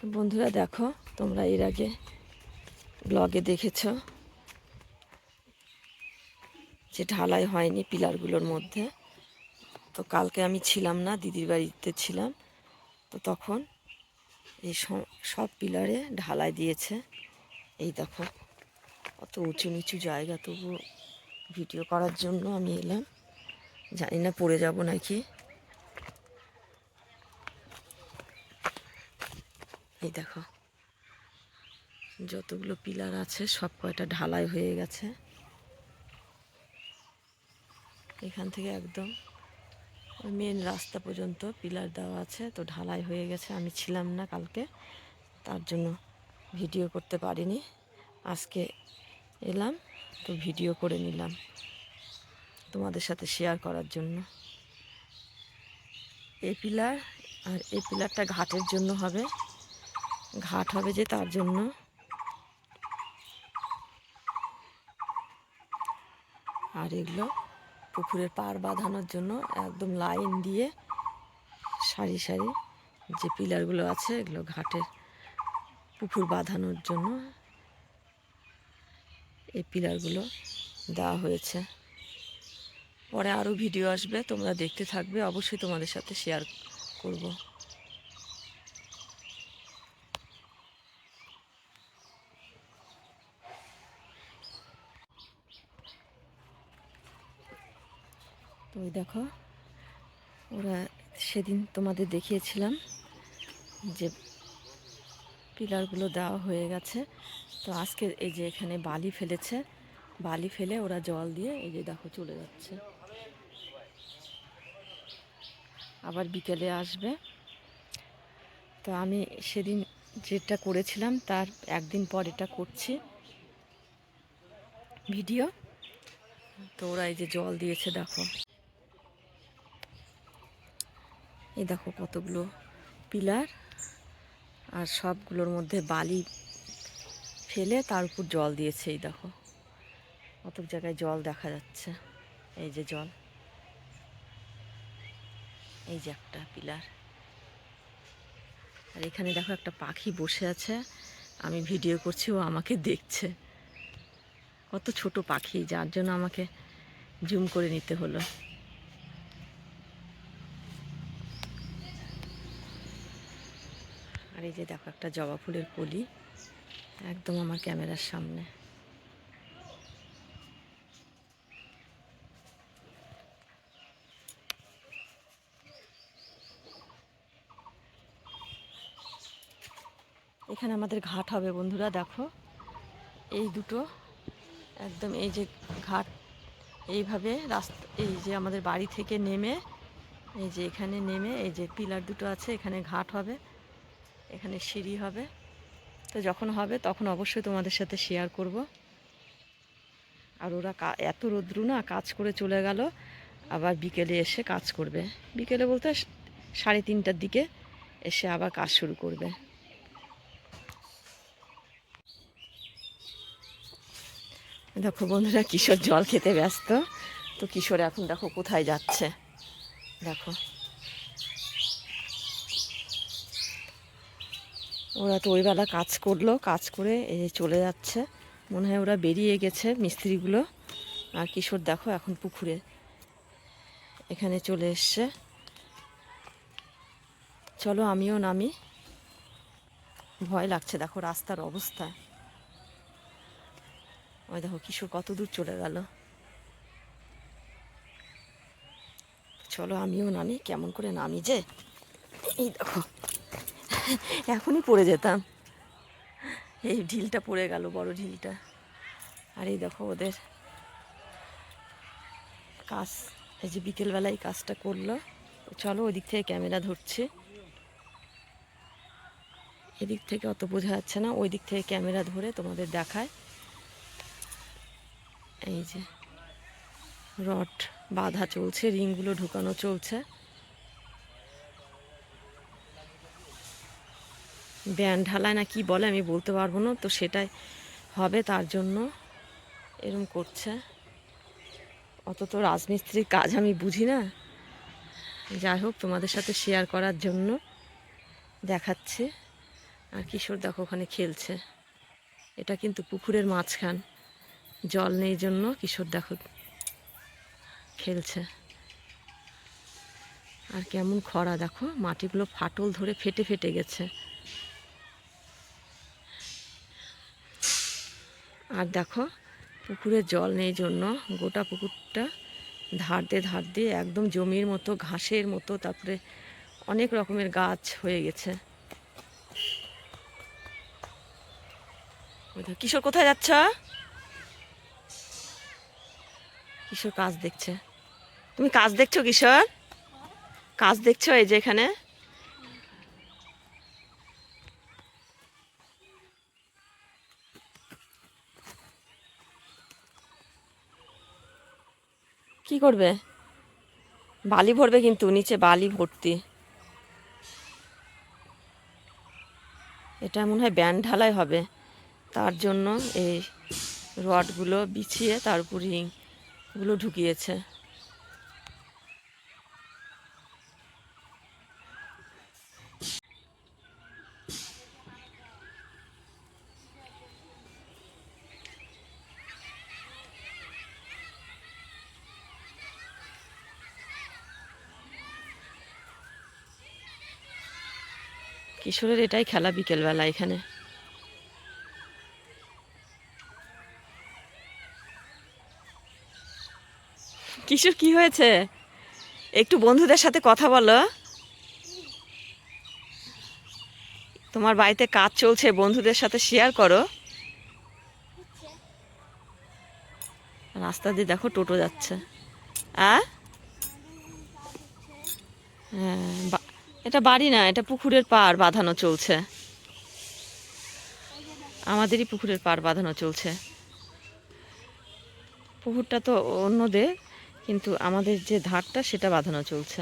বন্ধুরা দেখো, তোমরা এর আগে ব্লগে দেখেছ যে ঢালাই হয়নি পিলারগুলোর মধ্যে। তো কালকে আমি ছিলাম না, দিদির বাড়িতে ছিলাম। তো তখন এই সব পিলারে ঢালাই দিয়েছে। এই দেখো অত উঁচু নিচু জায়গা তবু ভিডিও করার জন্য আমি এলাম। জানি না পড়ে যাব নাকি। এই দেখো। যতগুলো পিলার আছে, সব কয়টা ঢালাই হয়ে গেছে। এখান থেকে একদম ওই মেন রাস্তা পর্যন্ত পিলার দেওয়া আছে, তো ঢালাই হয়ে গেছে। আমি ছিলাম না কালকে, তার জন্য ভিডিও করতে পারিনি। আজকে এলাম, তো ভিডিও করে নিলাম তোমাদের সাথে শেয়ার করার জন্য। এই পিলার আর এই পিলারটা ঘাটের জন্য হবে। ঘাট হবে যে তার জন্য। আর এগুলো পুকুরের পার বাঁধানোর জন্য একদম লাইন দিয়ে সারি সারি যে পিলারগুলো আছে, এগুলো ঘাটের পুকুর বাঁধানোর জন্য এই পিলারগুলো দেওয়া হয়েছে। পরে আরও ভিডিও আসবে, তোমরা দেখতে থাকবে। অবশ্যই তোমাদের সাথে শেয়ার করব। তো ওই দেখো, ওরা সেদিন তোমাদের দেখিয়েছিলাম যে পিলারগুলো দেওয়া হয়ে গেছে। তো আজকে এই যে এখানে বালি ফেলেছে, বালি ফেলে ওরা জল দিয়ে এই যে দেখো চলে যাচ্ছে। আবার বিকেলে আসবে। তো আমি সেদিন যেটা করেছিলাম, তার একদিন পর এটা করছি। ভিডিও। তো ওরা এই যে জল দিয়েছে, দেখো। এই দেখো কতগুলো পিলার আর সবগুলোর মধ্যে বালি ফেলে তার উপর জল দিয়েছে, এই দেখো। কত জায়গায় জল দেখা যাচ্ছে, এই যে জল। এই যে একটা পিলার। আর এখানে দেখো একটা পাখি বসে আছে, আমি ভিডিও করছি, ও আমাকে দেখছে। কত ছোট পাখি, যার জন্য আমাকে জুম করে নিতে হলো। আর এই যে দেখো, একটা জবা ফুলের কলি একদম আমার ক্যামেরার সামনে। এখানে আমাদের ঘাট হবে বন্ধুরা, দেখো। এই দুটো, একদম এই যে ঘাট, এইভাবে রাস্তা, এই যে আমাদের বাড়ি থেকে নেমে, এই যে এখানে নেমে, এই যে পিলার দুটো আছে, এখানে ঘাট হবে। এখানে সিঁড়ি হবে। তো যখন হবে, তখন অবশ্যই তোমাদের সাথে শেয়ার করব। আর ওরা এত রোদ্রু না, কাজ করে চলে গেল। আবার বিকেলে এসে কাজ করবে। বিকেলে বলতে সাড়ে তিনটার দিকে এসে আবার কাজ শুরু করবে। দেখো বন্ধুরা, কিশোর জল খেতে ব্যস্ত। তো কিশোর এখন দেখো কোথায় যাচ্ছে। দেখো। ওরা তো ওই বেলা কাজ করল, কাজ করে এই চলে যাচ্ছে। মনে হয় ওরা বেরিয়ে গেছে মিস্ত্রিগুলো। আর কিশোর দেখো এখন পুকুরে। এখানে চলে এসছে। চলো আমিও নামি। ভয় লাগছে, দেখো রাস্তার অবস্থা। ওই দেখো কিশোর কত দূর চলে গেল। চলো আমিও নামি, কেমন করে নামি যে। এই দেখো। এখনই পড়ে যেতাম। এই ঢিলটা পড়ে গেল, বড় ঢিলটা। আর এই দেখো ওদের কাজ, এই যে বিকেলবেলায় কাজটা করল। চলো ওদিক থেকে ক্যামেরা ধরছে। এদিক থেকে অত বোঝা যাচ্ছে না ওই দিক থেকে ক্যামেরা ধরে তোমাদের দেখায়। এই যে রড বাঁধা চলছে, রিংগুলো ঢুকানো চলছে। ব্যান্ড ঢালায় না কি বলে আমি বলতে পারব না, তো সেটাই হবে তার জন্য। এরম করছে। অত তো রাজমিস্ত্রির কাজ আমি বুঝি না। যাই হোক, তোমাদের সাথে শেয়ার করার জন্য দেখাচ্ছে। আর কিশোর দেখো ওখানে খেলছে। এটা কিন্তু পুকুরের মাঝখান। জল নেই জন্য কিশোর দেখো খেলছে। আর কেমন খরা দেখো, মাটিগুলো ফাটল ধরে ফেটে ফেটে গেছে। দেখো, পুকুরে জল নেই জন্য গোটা পুকুরটা ধার দিয়ে ধার দিয়ে একদম জমির মতো, ঘাসের মতো, তারপরে অনেক রকমের গাছ হয়ে গেছে। কিশোর কোথায় যাচ্ছ? কিশোর কাজ দেখছে। তুমি কাজ দেখছ কিশোর? কাজ দেখছ এই যে এখানে? কি করবে? বালি ভরবে কিন্তু, নিচে বালি ভর্তি। এটা মনে হয় ব্যান ঢালাই হবে। তার জন্য এই রডগুলো বিছিয়ে তার উপর রিংগুলো ঢুকিয়েছে। কিশোরের এটাই খেলা বিকেলবেলা এখানে। কিশোর, কি হয়েছে? একটু বন্ধুদের সাথে কথা বলো। তোমার বাড়িতে কাজ চলছে, বন্ধুদের সাথে শেয়ার করো। রাস্তা দিয়ে দেখো টোটো যাচ্ছে। হ্যাঁ এটা বাড়ি না, এটা পুকুরের পার বাঁধানো চলছে। আমাদেরই পুকুরের পার বাঁধানো চলছে। পুকুরটা তো অন্যদের, কিন্তু আমাদের যে ধারটা সেটা বাঁধানো চলছে।